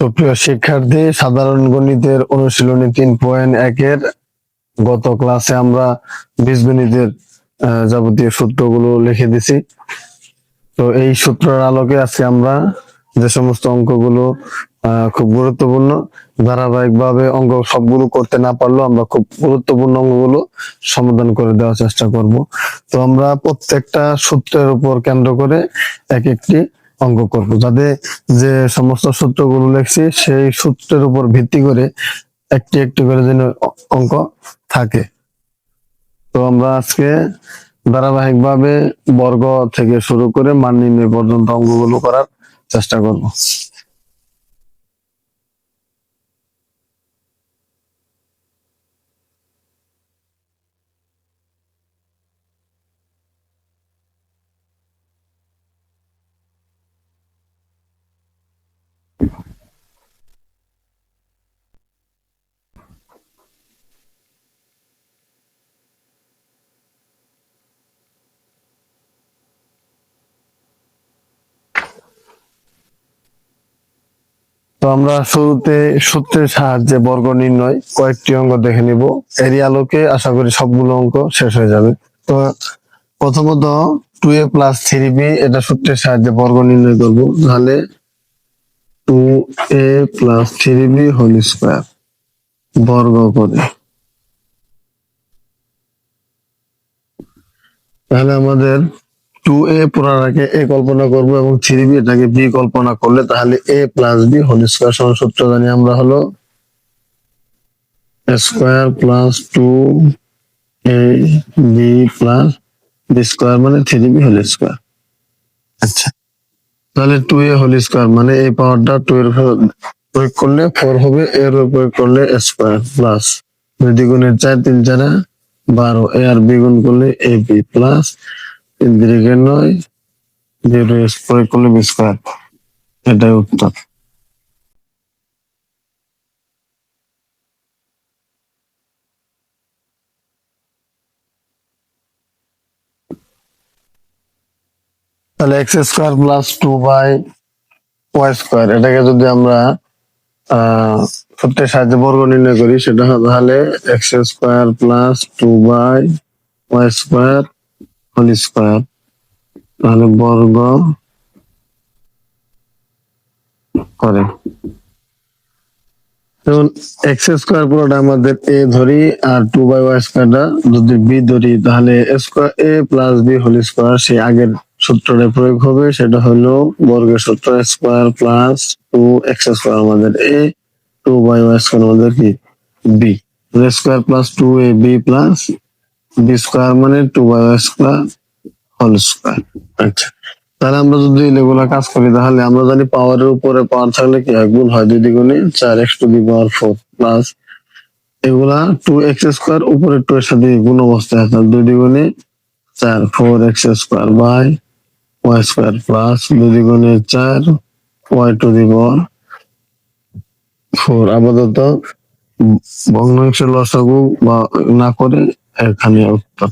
তো প্রিয় শিক্ষার্থী, সাধারণ গণিতের অনুশীলনী তিন পয়েন্ট একের গত ক্লাসে আমরা বীজগণিতের যাবতীয় সূত্রগুলো লিখে দিছি। তো এই সূত্রের আলোকে আজকে আমরা যে সমস্ত অঙ্কগুলো খুব গুরুত্বপূর্ণ, ধারাবাহিকভাবে অঙ্ক সবগুলো করতে না পারলেও আমরা খুব গুরুত্বপূর্ণ অঙ্কগুলো সমাধান করে দেওয়ার চেষ্টা করব। তো আমরা প্রত্যেকটা সূত্রের উপর কেন্দ্র করে এক একটি অঙ্ক করব। যাতে যে সমস্ত সূত্রগুলো লেখছি, সেই সূত্রের উপর ভিত্তি করে একটি একটি করে যেন অঙ্ক থাকে। তো আমরা আজকে ধারাবাহিকভাবে বর্গ থেকে শুরু করে মান নির্ণয় পর্যন্ত অঙ্কগুলো করার চেষ্টা করব। তো আমরা শুরুতে সূত্রের সাহায্যে বর্গ নির্ণয় কয়েকটি অঙ্ক দেখে নিব। এরই আলোকে আশা করি সবগুলো অঙ্ক শেষ হয়ে যাবে। তো প্রথমত two A plus three B এটা সূত্রের সাহায্যে বর্গ নির্ণয় করব। তাহলে two A plus three B whole square বর্গ করে। তাহলে আমাদের টু এ পুরাটাকে এ কল্পনা করব এবং থ্রি বি এটাকে বি কল্পনা করলে তাহলে A plus B whole square সমান সূত্র জানি আমরা হলো square plus two A B plus B square মানে থ্রি বি হোল স্কোয়ার। আচ্ছা। তাহলে টু এ হোল স্কোয়ার মানে এই পাওয়ারটা টু এর প্রয়োগ করলে ফোর হবে এর প্রয়োগ করলে স্কোয়ার প্লাস। দুই দ্বিগুণের চার তিন চারা বারো এ আর বি গুণ করলে এ বি প্লাস। তিন দিকে নয় জিরো এস প্রয়োগ করলে বি এটাই উত্তর। তাহলে X square plus two by Y square এটাকে যদি আমরা সূত্রের সাহায্যে বর্গ নির্ণয় করি, সেটা তাহলে X square plus two by Y square whole square তাহলে বর্গ করে। যেমন এক্স স্কোয়ার পুরোটা আমাদের এ ধরি আর টু বাই ওয়াই স্কোয়ারটা যদি বি ধরি, তাহলে square A plus B whole square, সেই আগের সূত্রটা প্রয়োগ হবে, সেটা হলো বর্গের সূত্র square plus two X square আমাদের A, two by Y square আমাদের কি? B. Square plus two A B plus B square মানে two by square whole square আচ্ছা। তাহলে আমরা যদি এগুলা কাজ করি তাহলে আমরা জানি পাওয়ারের উপরে পাওয়ার থাকলে কি হয়? গুণ হয় দুই দ্বিগুণে চার X to the power four plus এগুলা টু এক্স স্কোয়ার উপরে টু এর সাথে গুণ অবস্থায় আছে দুই দ্বিগুণে চার four X square by Y square plus দুই দ্বিগুণে চার Y to the power four. আপাতত ভগ্নাংশের লসাগু বা না করে এখানে উত্তর